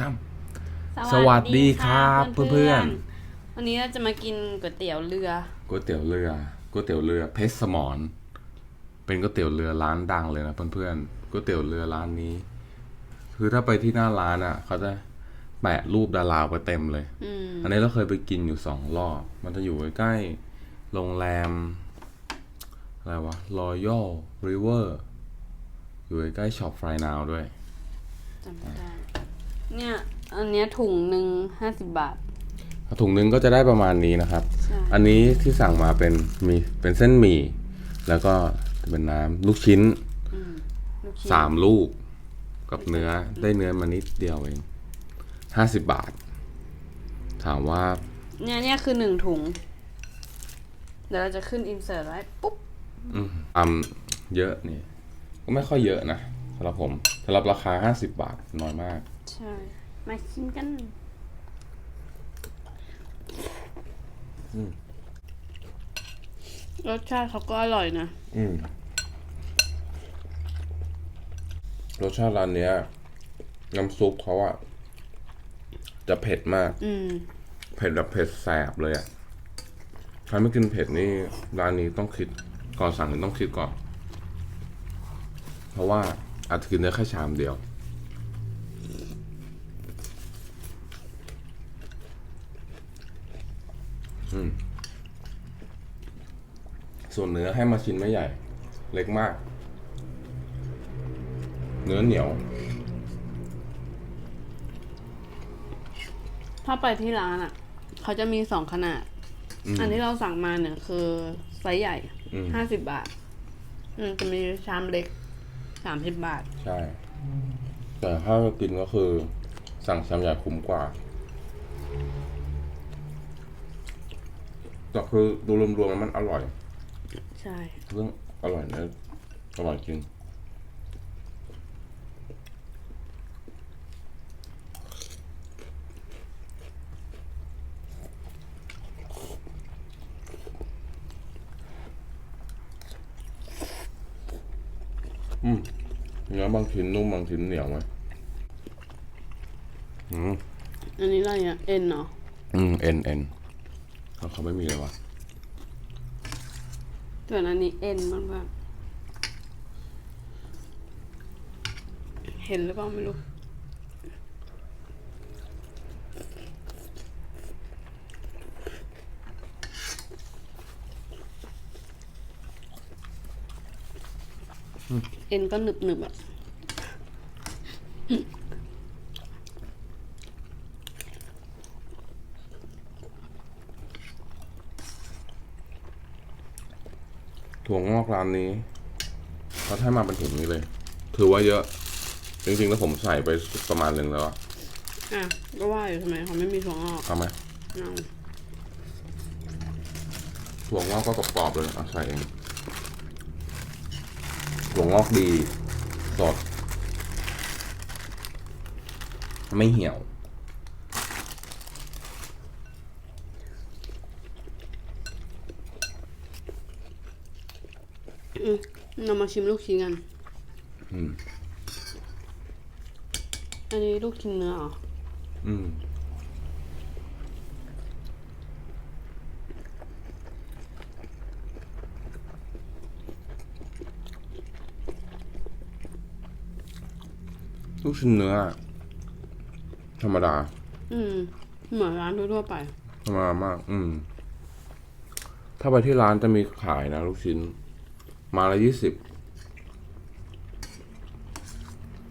ทำสวัสดีครับเพื่อนๆ วันนี้เราจะมากินก๋วยเตี๋ยวเรือ ก๋วยเตี๋ยวเรือ ก๋วยเตี๋ยวเรือเพชรสมรเป็นก๋วยเตี๋ยวเรือร้านดังเลยนะเพื่อนๆ ก๋วยเตี๋ยวเรือร้านนี้ คือถ้าไปที่หน้าร้านอะ เขาจะแปะรูปดาราไปเต็มเลยอืมอันนี้เราเคยไปกินอยู่สองรอบ มันจะอยู่ใกล้ๆโรงแรมอะไรวะ Royal River อยู่ใกล้ช็อปฟรายนาวด้วยจำไม่ได้ เนี่ย อันเนี้ยถุงหนึ่งห้าสิบบาท ถุงหนึงก็จะได้ประมาณนี้นะครับ ใช่ อันนี้ที่สั่งมาเป็นมีเป็นเส้นหมี่ แล้วก็เป็นน้ำลูกชิ้นลูกชิ้นสามลูก กับเนื้อได้เนื้อมานิดเดียวเองห้าสิบบาท ถามว่าเนี่ยเนี่ยคือหนึ่งถุง เดี๋ยวเราจะขึ้นอินเสิร์ตไว้ปุ๊บอืมอำเยอะนี่ ก็ไม่ค่อยเยอะนะสำหรับผมสำหรับราคาห้าสิบบาทน้อยมาก ใช่ มาชิมกันรสชาติเขาก็อร่อยนะ อืม รสชาติร้านเนี้ย น้ำซุปเขาอะจะเผ็ดมาก อืม เผ็ดแบบเผ็ดแสบเลยอะใครไม่กินเผ็ดนี่ร้านนี้ต้องคิดก่อนสั่งนี่ต้องคิดก่อน เพราะว่าอาจจะกินได้แค่ชามเดียว ส่วนเนื้อให้มาชิ้นไม่ใหญ่ เล็กมาก เนื้อเหนียว ถ้าไปที่ร้านอะ เขาจะมีสองขนาด อันที่เราสั่งมาเนี่ยคือไซส์ใหญ่อืมห้าสิบบาท อืมจะมีชามเล็กสามสิบบาท ใช่ แต่ถ้ากินก็คือ สั่งชามใหญ่คุ้มกว่า แต่คือดูรวมๆแล้วมันอร่อย ใช่ เรื่องอร่อยนะอร่อยจริงอืมเนื้อบางชิ้นนุ่มบางชิ้นเหนียวไหมอืมอันนี้อะไรเนี่ยเอ็นเนาะอืมเอ็นเอ็นแล้ว เขาไม่มีเลยวะส่วนอันนี้เอ็นมันแบบเห็นหรือเปล่าไม่รู้เอ็นก็หนึบหนึบๆอะ ถั่วงอกร้านนี้เขาให้มาเป็นถุงนี้เลย ถือว่าเยอะ จริงๆ แล้วผมใส่ไปประมาณหนึ่งแล้วอะอะก็ว่าอยู่ทำไมเขาไม่มีถั่วงอกเอาไหมเอาถั่วงอกก็กรอบๆเลยเอาใส่เองถั่วงอกดี สด ไม่เหี่ยว อืมเรามาชิมลูกชิ้นกัน อืม อันนี้ลูกชิ้นเนื้อเหรอ อืม ลูกชิ้นเนื้อ ธรรมดา อืม เหมือนร้านทั่วๆไป ธรรมดามาก อืม ถ้าไปที่ร้านจะมีขายนะลูกชิ้น มาละยี่สิบ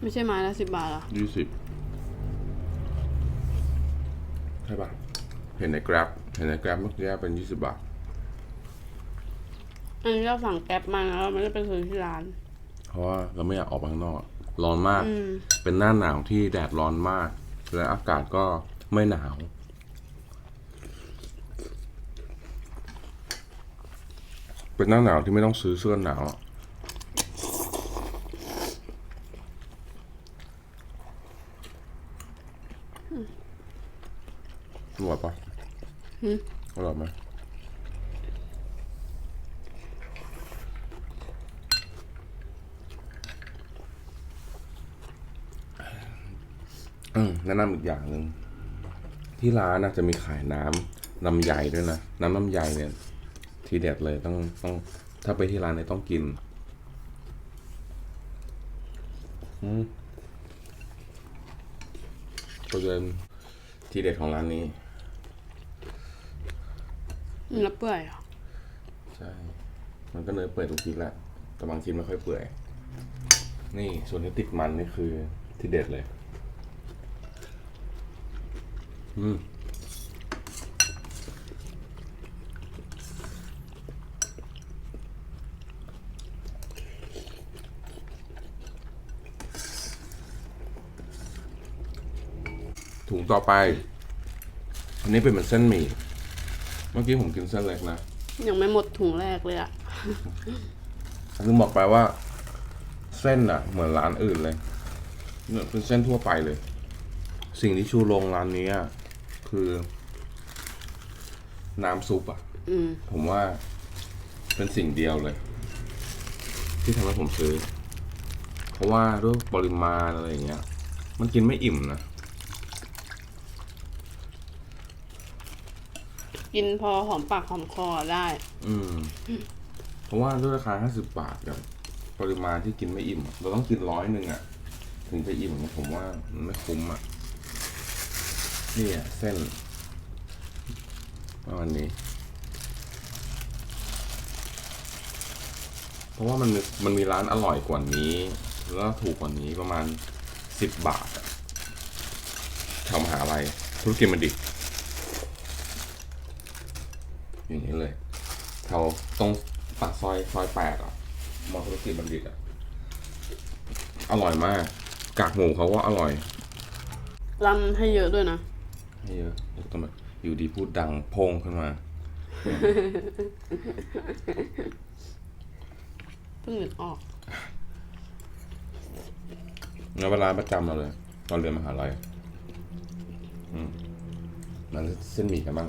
ไม่ใช่ไม้ละสิบบาทเหรอยี่สิบใช่ปะเห็นใน Grab เห็นใน Grab เมื่อกี้เป็นยี่สิบบาท อันนี้เราสั่งแก๊ปมาแล้วเราไม่ได้ไปซื้อที่ร้าน เพราะว่าเราไม่อยากออกไปข้างนอก ร้อนมาก อืม เป็นหน้าหนาวที่แดดร้อนมาก และอากาศก็ไม่หนาว เป็นหน้าหนาวที่ไม่ต้องซื้อเสื้อหนาวอะอร่อยปะหืมอร่อยไหมอืมแนะนำอีกอย่างหนึ่งที่ร้านนะจะมีขายน้ำลำไยด้วยนะ น้ำลำไยเนี่ย ทีเด็ดเลยต้องต้องถ้าไปที่ร้านเนี่ยต้องกินอืมก็เป็นทีเด็ดของร้านนี้เนื้อเปื่อยเหรอใช่ มันก็เนื้อเปื่อยทุกทีแหละแต่บางชิ้นไม่ค่อยเปื่อย นี่ส่วนที่ติดมันนี่คือที่เด็ดเลย อืม ต่อไป อันนี้เป็นเหมือนเส้นหมี่ เมื่อกี้ผมกินเส้นเล็กนะ ยังไม่หมดถุงแรกเลยอะลืมบอกไปว่า เส้นอะเหมือนร้านอื่นเลยเนี่ยเป็นเส้นทั่วไปเลย สิ่งที่ชูโรงร้านนี้อะคือ น้ำซุปอะอืมผมว่าเป็นสิ่งเดียวเลย ที่ทำให้ผมซื้อ เพราะว่าด้วยปริมาณอะไรอย่างเงี้ย มันกินไม่อิ่มนะ กินพอหอมปากหอมคอได้ อืม เพราะว่าด้วยราคาห้าสิบบาทกับปริมาณที่กินไม่อิ่มอะเราต้องกินร้อยหนึ่งอะถึงจะอิ่มผมว่ามันไม่คุ้มอะนี่อะเส้นประมาณนี้ เพราะว่ามันมันมีร้านอร่อยกว่านี้ แล้วถูกกว่านี้ประมาณสิบบาทอะแถวมหาลัยธุรกิจบัณฑิ อย่างนี้เลยแถวตรงปากซอยซอยแปดอะมอธุรกิจบัณฑิตอะ อร่อยมาก กากหมูเขาก็อร่อยรำให้เยอะด้วยนะให้เยอะแล้วก็แบบอยู่ดีพูดดังโพงขึ้นมาเพิ่งนึกออกแล้วเวลาประจำเราเลย ตอนเรียนมหาลัย อืมมันเส้นหมี่กันบ้าง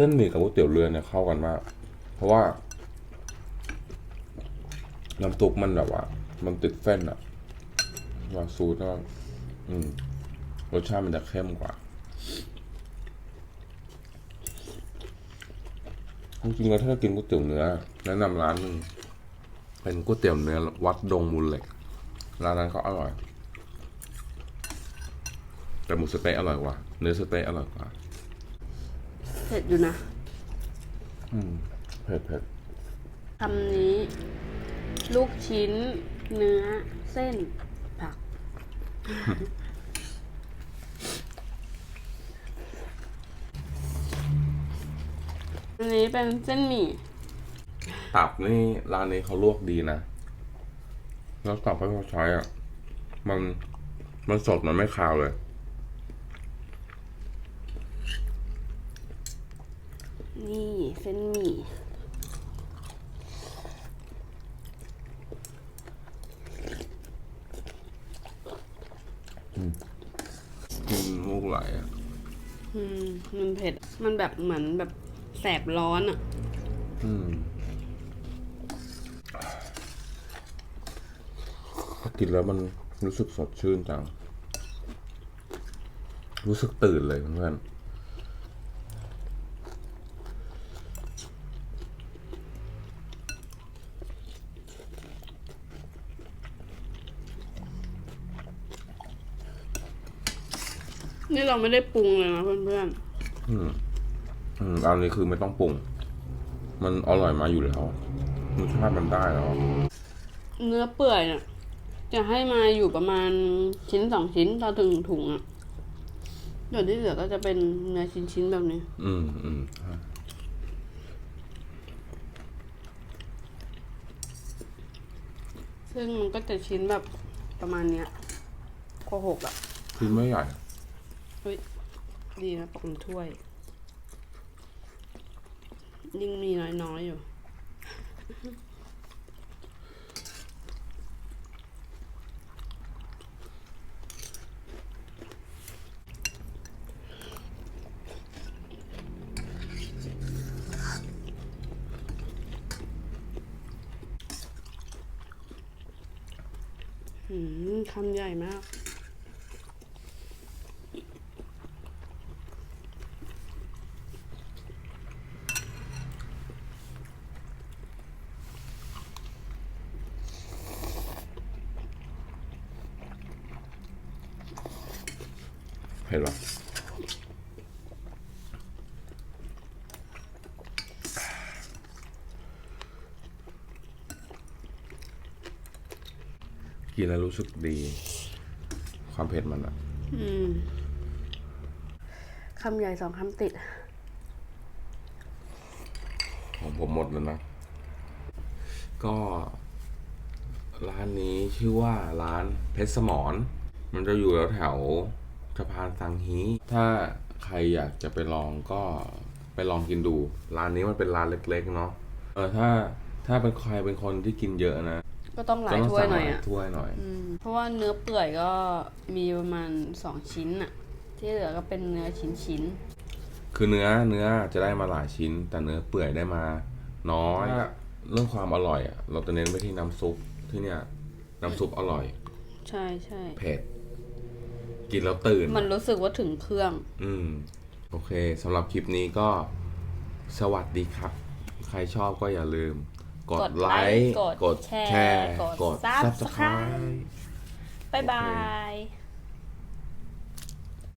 เส้นหมี่กับก๋วยเตี๋ยวเรือเนี่ยเข้ากันมาก เพราะว่าน้ำตุกมันแบบว่า มันติดเส้นอะว่าซูดก็อืมรสชาติมันจะเข้มกว่าจริงๆแล้วถ้ากินก๋วยเตี๋ยวเนื้อแนะนำร้านหนึงเป็นก๋วยเตี๋ยวเนื้อวัดดงมูลเหล็กร้านนั้นเขาอร่อย แต่หมูสเต๊ะอร่อยกว่า เนื้อสเต๊ะอร่อยกว่า เผ็ดอยู่นะอืมเผ็ดเผ็ดคำนี้ ลูกชิ้น เนื้อ เส้น ผัก อันนี้เป็นเส้นหมี่ตับนี่ร้านนี้เขาลวกดีนะ แล้วตับที่เขาใช้อะ มันมันสดมันไม่คาวเลย นี่เส้นหมี่กินมูกไหลอะอืมมันเผ็ด มันแบบเหมือนแบบแสบร้อนอะอืมพอกินแล้วมันรู้สึกสดชื่นจัง รู้สึกตื่นเลยเพื่อนๆ นี่เราไม่ได้ปรุงเลยนะเพื่อนอืม อืมอันนี้คือไม่ต้องปรุง มันอร่อยมาอยู่แล้วรสชาติมันได้แล้วๆเนื้อเปื่อยเนี่ยจะให้มาอยู่ประมาณชิ้นสองชิ้นต่อถึงถุงอะเดี๋ยวที่เหลือก็จะเป็นเนื้อชิ้นๆแบบนี้ อืมอืมซึ่งมันก็จะชิ้นแบบประมาณเนี้ยข้อหกอะคือไม่ใหญ่ วยดีนะปุ่มถ้วย ยิ่งมีน้อยๆอยู่คำใหญ่มาก ผ็ดปะกินแล้วรู้สึกดี ความเผ็ดมันอะอืมคำใหญ่สองคำติด ของผมหมดแล้วนะ ก็ ร้านนี้ชื่อว่าร้านเพชรสมรมันจะอยู่แถวแถวๆ สะพานสังฮีถ้าใครอยากจะไปลองก็ไปลองกินดู ร้านนี้มันเป็นร้านเล็กๆเนาะเออถ้าถ้าเป็นใครเป็นคนที่กินเยอะนะก็ต้องหลายก็ถ้วยสั่งหน่อยลาอะถ้วยหน่อยอืมเพราะว่าเนื้อเปื่อยก็มีประมาณสองชิ้นอะ ที่เหลือก็เป็นเนื้อชิ้นชิ้นคือเนื้อเนื้อจะได้มาหลายชิ้น แต่เนื้อเปื่อยได้มา น้อยเรื่องความอร่อยอะเราจะเน้นไปที่น้ำซุปที่เนี่ยน้ำซุปอร่อยๆใช่ใช่เผ็ด กินแล้วตื่น มันรู้สึกว่าถึงเครื่อง อืม โอเคสำหรับคลิปนี้ก็สวัสดีครับ ใครชอบก็อย่าลืม กดกดไลไลค์ค์กดแชร์กดกด Subscribe Subscribe บ๊ายบาย